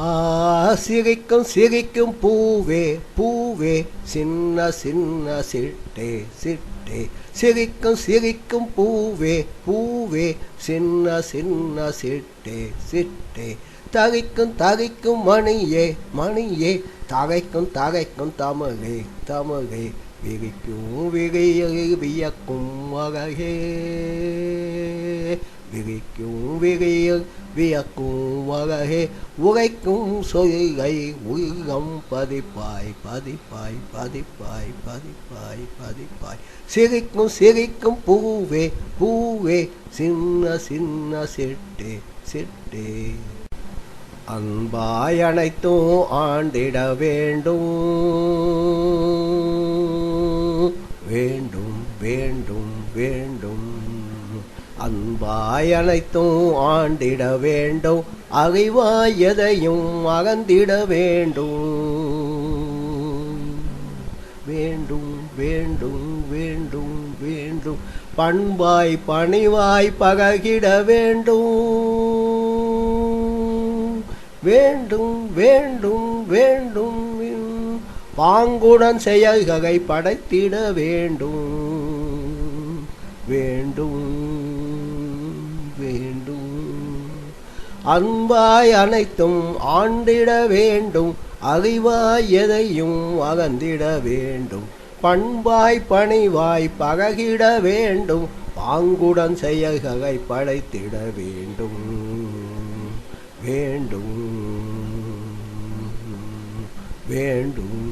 ஆ சிரிக்கும் சிரிக்கும் பூவே பூவே சின்ன சின்ன சிட்டே சிட்டே. சிரிக்கும் சிரிக்கும் பூவே பூவே சின்ன சின்ன சிட்டே சிட்டே. தகைக்கும் தகைக்கும் மணியே மணியே. தகைக்கும் தகைக்கும் தமிழே தமிழே விரிக்கும் விரிய வியக்கும் வகையே விரிக்கும் விரிய வியக்கும் வகையே உரைக்கும் சொல்லை உயிரம் பதிப்பாய் பதிப்பாய் பதிப்பாய் பதிப்பாய் பதிப்பாய். சிரிக்கும் சிரிக்கும் பூவே பூவே சின்ன சின்ன சிட்டே சிட்டே. அன்பாய் அனைத்தும் ஆண்டிட வேண்டும். வேண்டும் வேண்டும் வேண்டும். அன்பாய் அனைத்தும் ஆண்டிட வேண்டும். அகைவாயதையும் எதையும் அகந்திட வேண்டும். வேண்டும் வேண்டும் வேண்டும் வேண்டும். பண்பாய் பணிவாய் பககிட வேண்டும். வேண்டும் வேண்டும் வேண்டும். பாங்குடன் செயல்கை படைத்திட வேண்டும். வேண்டும். அன்பாய் அனைத்தும் ஆண்டிட வேண்டும் அறிவாய் எதையும் அகந்திட வேண்டும். பண்பாய் பணிவாய் பககிட வேண்டும் பாங்குடன் செயல்களை படைத்திட வேண்டும். வேண்டும். வேண்டும்.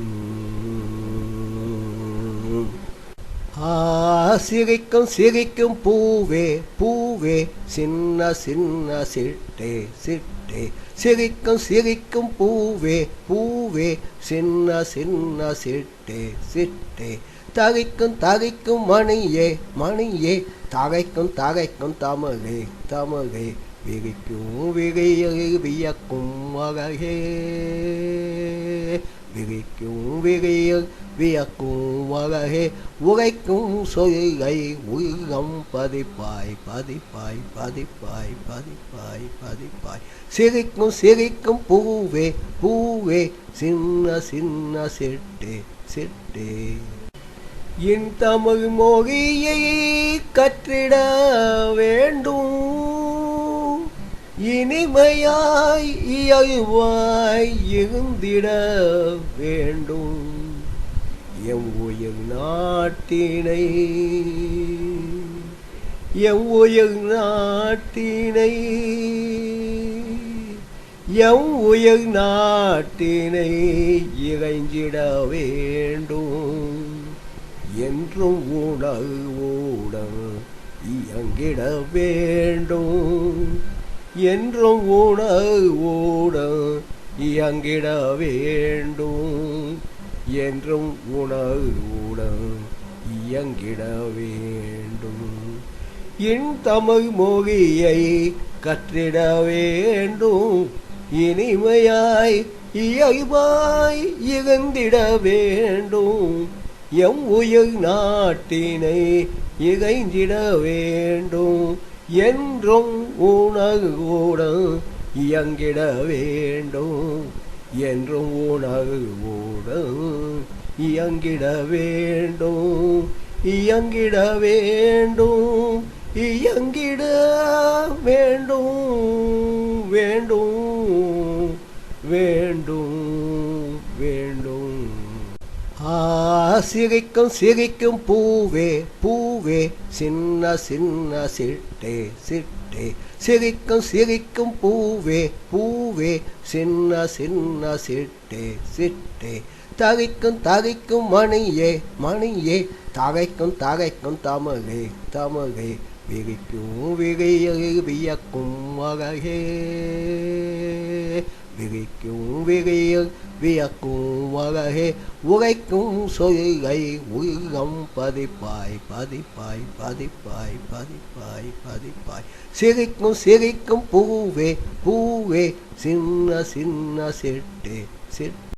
சிரிக்கும் சிரிக்கும் பூவே பூவே சின்ன சின்ன சிட்டே சிட்டே. சிரிக்கும் சிரிக்கும் பூவே பூவே சின்ன சின்ன சிட்டே சிட்டே. தகைக்கும் தகைக்கும் மணியே மணியே. தகைக்கும் தகைக்கும் தமிழே தமிழே. விரிக்கும் விரிய வியக்கும் அழகே விரிக்கும் விரிய வியக்கும் வகையே உரைக்கும் சொல்லை உயிரம் பதிப்பாய் பதிப்பாய் பதிப்பாய் பதிப்பாய் பதிப்பாய். சிரிக்கும் சிரிக்கும் பூவே பூவே சின்ன சின்ன சிட்டே சிட்டே. என் தமிழ் மொழியை கற்றிட வேண்டும். இனிமையாய் இயல்வாய் இருந்திட வேண்டும். எம் உயிர் நாட்டினை எம் உயிர் நாட்டினை எம் உயிர் நாட்டினை இறைஞ்சிட வேண்டும். என்றும் உணர்வுடன் இயங்கிட வேண்டும். என்றும் உணர்வுடன் இயங்கிட வேண்டும். என்றும் உணவு ஊட இயங்கிட வேண்டும். என் தமிழ் மொழியை கற்றிட வேண்டும். இனிமையாய் இயல்பாய் இகந்திட வேண்டும். எம் உயிர் நாட்டினை இகைஞ்சிட வேண்டும். என்றும் உணர்வுடன் இயங்கிட வேண்டும். என்றும் உணர்வுடன் இயங்கிட வேண்டும். இயங்கிட வேண்டும். இயங்கிட வேண்டும். வேண்டும். வேண்டும். வேண்டும். சிரிக்கும் சிரிக்கும் பூவே பூவே சின்ன சின்ன சிட்டே சிட்டே. சிரிக்கும் சிரிக்கும் பூவே பூவே சின்ன சின்ன சிட்டே சிட்டே. தகைக்கும் தகைக்கும் மணியே மணியே. தகைக்கும் தகைக்கும் தமிழே தமிழே. விரிக்கும் விகையை வியக்கும் வகையே விரிக்கும் விரிய வியக்கும் வகையே உரைக்கும் சொல்லை உயிரம் பதிப்பாய் பதிப்பாய் பதிப்பாய் பதிப்பாய் பதிப்பாய். சிரிக்கும் சிரிக்கும் பூவே பூவே சின்ன சின்ன சிட்டு சிட்டு